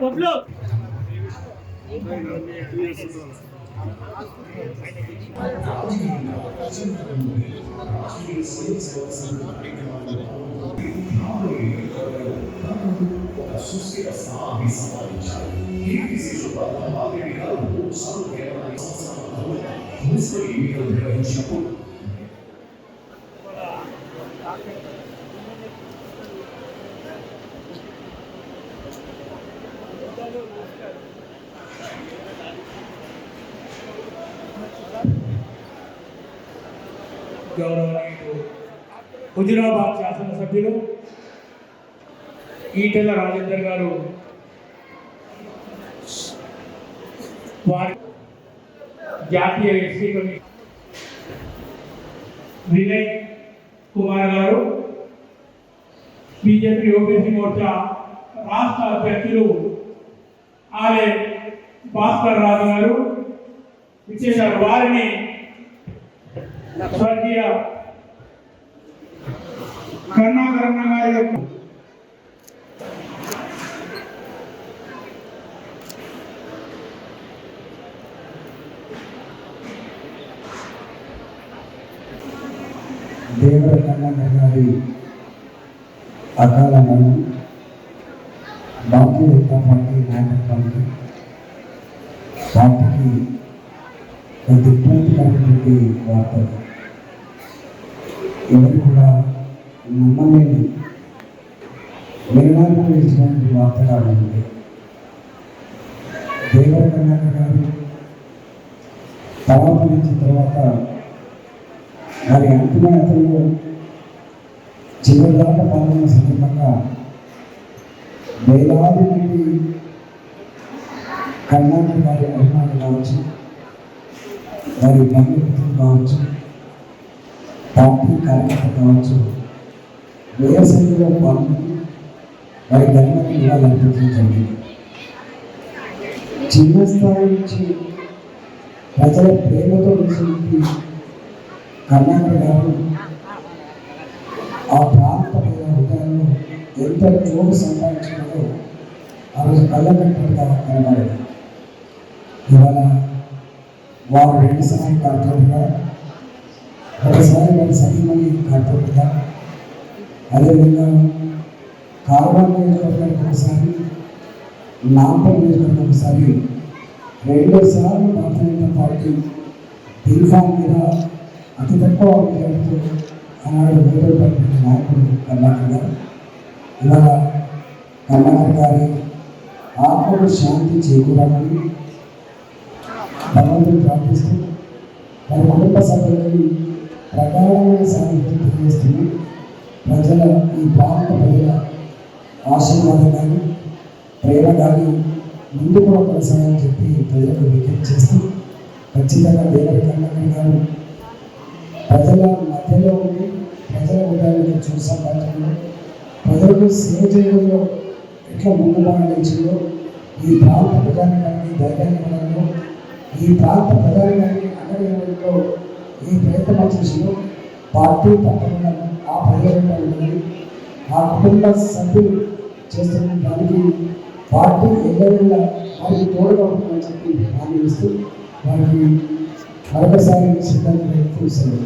Boblu Mas foi ele que eu గౌరవనీయుడు Huzurabad శాసనసభ్యులు ఈటెల రాజేందర్ గారు వారి జాతీయ ఎస్సీ కమిషన్ వినయ్ కుమార్ గారు బీజేపీ ఓబీసీ మోర్చా రాష్ట్ర అభ్యర్థులు ఆలయ భాస్కర్ రాజు గారు ఇచ్చేశారు వారిని స్వర్గీయ కరుణాకరణ గారి యొక్క దేవర కన్నయ్య గారి అకాల మరణం భారతీయ జనతా పార్టీ నాయకత్వానికి పార్టీకి ఒక దిగ్భ్రాంతికరమైనటువంటి వార్తలు ఎవరు కూడా నమ్మలేని వినడానికి ఇచ్చినటువంటి వార్తగా ఉంది దేవర కన్నయ్య గారు పరామర్శించిన తర్వాత వారి అంతిమ యాత్రలో చివరి దాకా పాల్గొన్న సందర్భంగా వేలాది మంది కర్ణాటక గారి అభిమానులు కావచ్చు వారి బంధుమిత్రులు కావచ్చు. పార్టీ కార్యకర్తలు కావచ్చు వ్యవసాయంలో పాల్గొని వారి ధర్మాన్ని ఇలా జరిగింది చిన్న స్థాయి నుంచి ప్రజల ప్రేమతో నిలిచినటువంటి కర్ణాటక గారు ఆ ప్రాంత ప్రజల ఎంత చోటు సంపాదించినారో ఆ రోజు కళ్ళకట్టుగా కనబడేది. ఇవాళ వారు రెండు సమయం కార్పొరేట్గా ఒకసారి వారి సతీమణి కార్పొరేట్గా అదేవిధంగా కార్బన్ నియోజకవర్గానికి ఒకసారి నాంపల్ నియోజకవర్గం ఒకసారి రెండోసార్లు భారతీయ జనతా పార్టీ ఇన్ఫామ్ మీద అతి తక్కువ మెజార్టీతో ఆనాడు ఓటమిపడిన నాయకుడు కర్ణాటక గారు. ఇలా కర్ణాటక గారి ఆత్మకు శాంతి చేకూరాలని భగవంతుని ప్రార్థిస్తూ వారి కుటుంబ సభ్యులకి ప్రగాఢమైన సాన్నిధ్యం తెలియజేస్తుంది ప్రజల ఈ భారత ప్రజల ఆశీర్వాదం కానీ ప్రేమ కానీ ముందు కూడా కొనసాగని చెప్పి ప్రజలకు విజ్ఞప్తి చేస్తూ ఖచ్చితంగా దేవరి కర్ణాటక గారు ప్రజల మధ్యలో ఉండి ప్రజల హృదయాలను చూసి సంపాదించడంలో ప్రజలకు సేవ చేయడంలో ఎట్లా ముందు నిలిచిందో ఈ ప్రాంత ప్రజానికానికి ధైర్యాన్ని ఇవ్వడంలో ఈ ప్రాంత ప్రజానికానికి అండగా ఈ ప్రయత్నం చేసిందో పార్టీ తప్పకుండా ఆ ప్రజల ఉన్నది ఆ కుటుంబ సభ్యులు చేస్తున్న దానికి పార్టీ ఎల్లవేళ వారికి తోడుగా ఉంటుందని చెప్పి హామీ ఇస్తూ వారికి మరొకసారి సిద్ధంగా తెలుస్తుంది